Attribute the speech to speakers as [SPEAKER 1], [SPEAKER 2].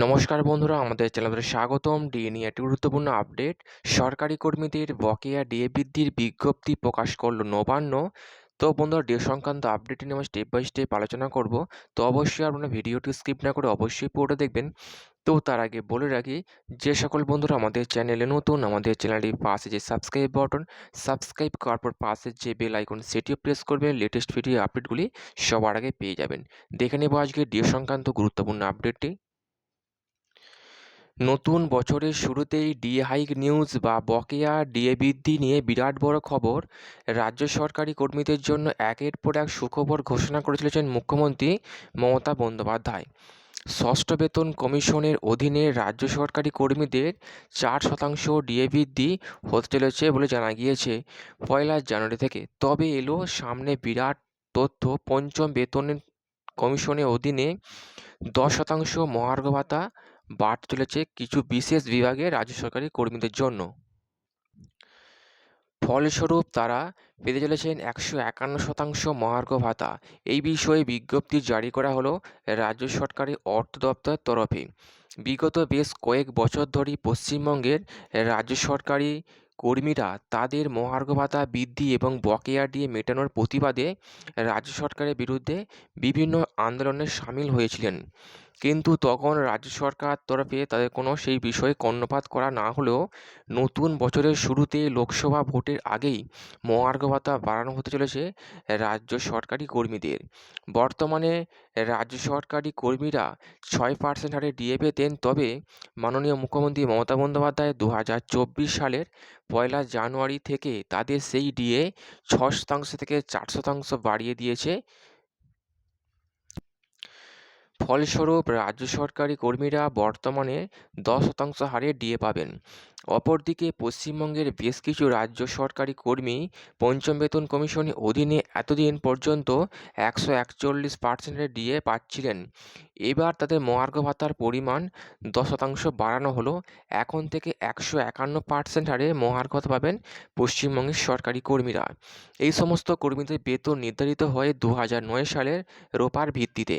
[SPEAKER 1] নমস্কার বন্ধুরা, আমাদের চ্যানেলে স্বাগতম। ডিএ নিয়ে একটি গুরুত্বপূর্ণ আপডেট। সরকারি কর্মীদের বকেয়া ডিএ বৃদ্ধির বিজ্ঞপ্তি প্রকাশ করল নবান্ন। তো বন্ধুরা, ডিএ সংক্রান্ত আপডেটটি নিয়ে আমরা স্টেপ বাই স্টেপ আলোচনা করব। তো অবশ্যই আপনারা ভিডিওটি স্কিপ না করে অবশ্যই পুরোটা দেখবেন। তো তার আগে বলে রাখি, যে সকল বন্ধুরা আমাদের চ্যানেলে নতুন, আমাদের চ্যানেলটির পাশে যে সাবস্ক্রাইব বাটন সাবস্ক্রাইব করার পর পাশে যে বেল আইকন সেটিও প্রেস করবেন। লেটেস্ট ভিডিও আপডেটগুলি সবার আগে পেয়ে যাবেন। দেখে নেব আজকে ডিএ সংক্রান্ত গুরুত্বপূর্ণ আপডেটটি নতুন বছরের শুরুতেই ডিএ হাইক নিউজ বা বকেয়া ডিএ বৃদ্ধি নিয়ে বিরাট বড় খবর। রাজ্য সরকারি কর্মীদের জন্য একের পর এক সুখবর ঘোষণা করে চলেছেন মুখ্যমন্ত্রী মমতা বন্দ্যোপাধ্যায়। ষষ্ঠ বেতন কমিশনের অধীনে রাজ্য সরকারি কর্মীদের চার শতাংশ ডিএ বৃদ্ধি হতে চলেছে বলে জানা গিয়েছে পয়লা জানুয়ারি থেকে। তবে এলো সামনে বিরাট তথ্য, পঞ্চম বেতন কমিশনের অধীনে দশ শতাংশ মহার্ঘ ভাতা বাড়তে চলেছে কিছু বিশেষ বিভাগে রাজ্য সরকারি কর্মীদের জন্য। ফলস্বরূপ তারা পেতে চলেছেন একশো একান্ন শতাংশ মহার্ঘ ভাতা। এই বিষয়ে বিজ্ঞপ্তি জারি করা হলো রাজ্য সরকারি অর্থ দপ্তরের তরফে। বিগত বেশ কয়েক বছর ধরেই পশ্চিমবঙ্গের রাজ্য সরকারি কর্মীরা তাদের মহার্ঘ ভাতা বৃদ্ধি এবং বকেয়া দিয়ে মেটানোর প্রতিবাদে রাজ্য সরকারের বিরুদ্ধে বিভিন্ন আন্দোলনে সামিল হয়েছিলেন। কিন্তু তখন রাজ্য সরকার তরফে তাদের কোনো সেই বিষয়ে কর্ণপাত করা না হলেও নতুন বছরের শুরুতে লোকসভা ভোটের আগেই মহার্ঘ ভাতা বাড়ানো হতে চলেছে রাজ্য সরকারি কর্মীদের। বর্তমানে রাজ্য সরকারি কর্মীরা ছয় পার্সেন্ট হারে ডিএ পেতেন তবে মাননীয় মুখ্যমন্ত্রী মমতা বন্দ্যোপাধ্যায় দু হাজার চব্বিশ সালের পয়লা জানুয়ারি থেকে তাদের সেই ডিএ ছ শতাংশ থেকে চার শতাংশ বাড়িয়ে দিয়েছে। ফলস্বরূপ রাজ্য সরকারি কর্মীরা বর্তমানে দশ শতাংশ হারে ডিএ পাবেন। অপরদিকে পশ্চিমবঙ্গের বেশ কিছু রাজ্য সরকারি কর্মী পঞ্চম বেতন কমিশনের অধীনে এতদিন পর্যন্ত একশো একচল্লিশ পার্সেন্টের ডিএ পাচ্ছিলেন। এবার তাদের মহার্ঘ ভাতার পরিমাণ দশ শতাংশ বাড়ানো হলো। এখন থেকে একশো একান্ন পার্সেন্ট হারে মহার্ঘ ভাতা পাবেন পশ্চিমবঙ্গের সরকারি কর্মীরা। এই সমস্ত কর্মীদের বেতন নির্ধারিত হয় দু হাজার নয় সালের রোপার ভিত্তিতে।